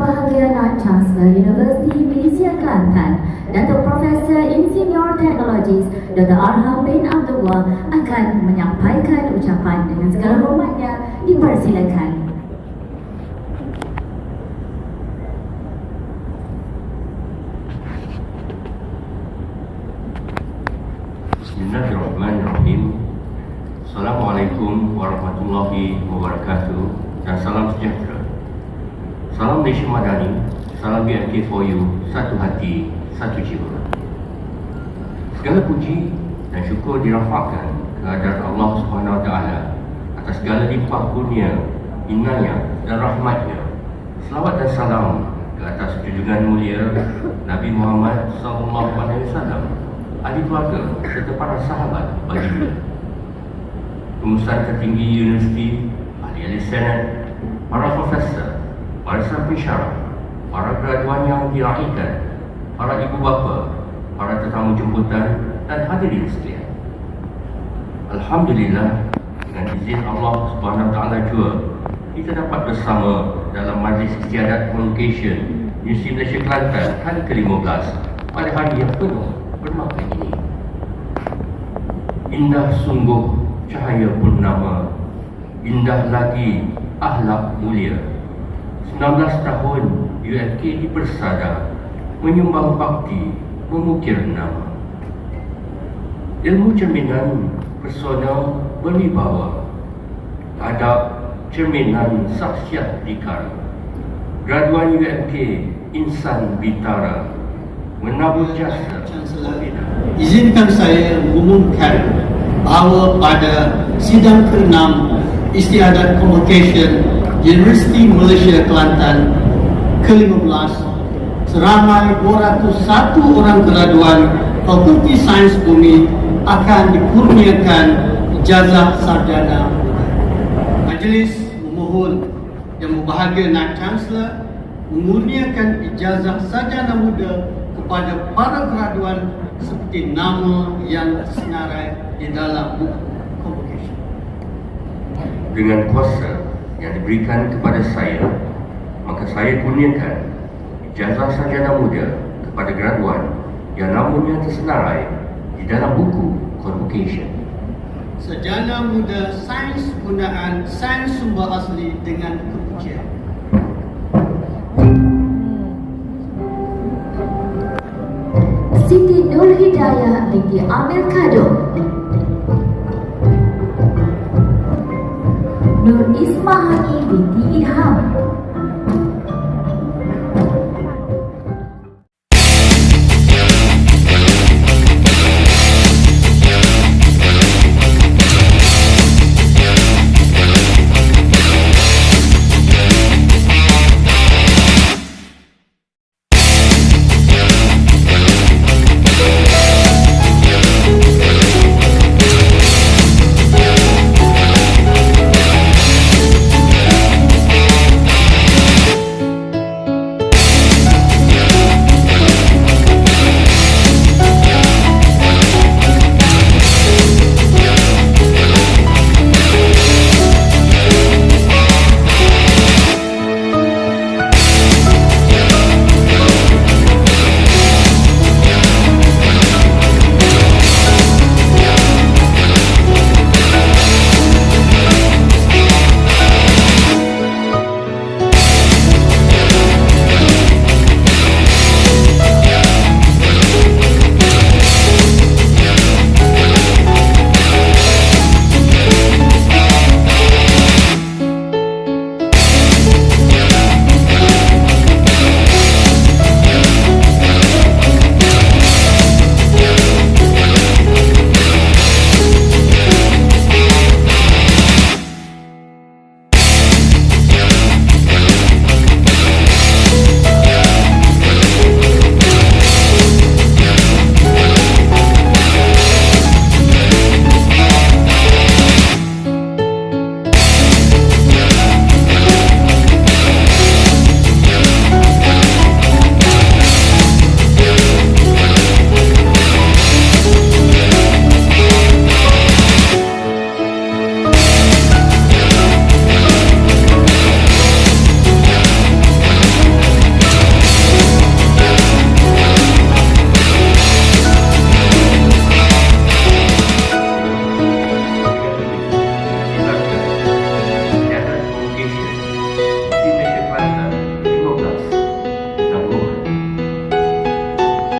Nak Chancellor Universiti Malaysia Kelantan, Datuk Profesor Insinyur Teknologis Dr. Arham bin Abdullah akan menyampaikan ucapan dengan segala hormatnya dipersilakan. Bismillahirrahmanirrahim Assalamualaikum warahmatullahi wabarakatuh Dan salam sejahtera Salam Malaysia Madani Salam BMK4U Satu hati, satu jiwa Segala puji dan syukur dirafakkan kehadirat Allah Subhanahu Wa Taala atas segala limpah kurnia, inayah dan rahmatnya. Selawat dan salam ke atas junjungan mulia Nabi Muhammad wasallam, ahli keluarga serta para sahabat baginda. Pengurusan tertinggi universiti, ahli-ahli senat, para profesor, para sahabat pensyarah, para graduan yang diraikan, para ibu bapa, para tetamu jemputan dan hadirin sekalian. Alhamdulillah dengan izin Allah Taala juga kita dapat bersama dalam majlis istiadat convocation Universiti Malaysia Kelantan kali ke-15 pada hari yang penuh bermakna ini. Indah sungguh cahaya purnama, indah lagi ahlak mulia. 19 tahun ULK dipersada menyumbang bakti mengukir nama. Ilmu cerminan persona berwibawa. Adab cerminan saksiat dikar. Graduan UMK Insan Bintara. Menabur jasa izinkan saya mengumumkan bahawa pada sidang ke-6 Istiadat Convocation Universiti Malaysia Kelantan ke-15 seramai 201 orang graduan Fakulti Sains Bumi akan dikurniakan ijazah sarjana Majlis memohon yang berbahagia Naib Chancellor mengurniakan ijazah sarjana muda kepada para graduan seperti nama yang tersenarai di dalam buku convocation. Dengan kuasa yang diberikan kepada saya Maka saya kurniakan Ijazah sarjana muda kepada graduan Yang namanya tersenarai di dalam buku Convocation Sarjana muda sains penggunaan sains sumber asli dengan kepujian. Siti Nur Hidayah binti Amir Kado. Ismahani binti Ilham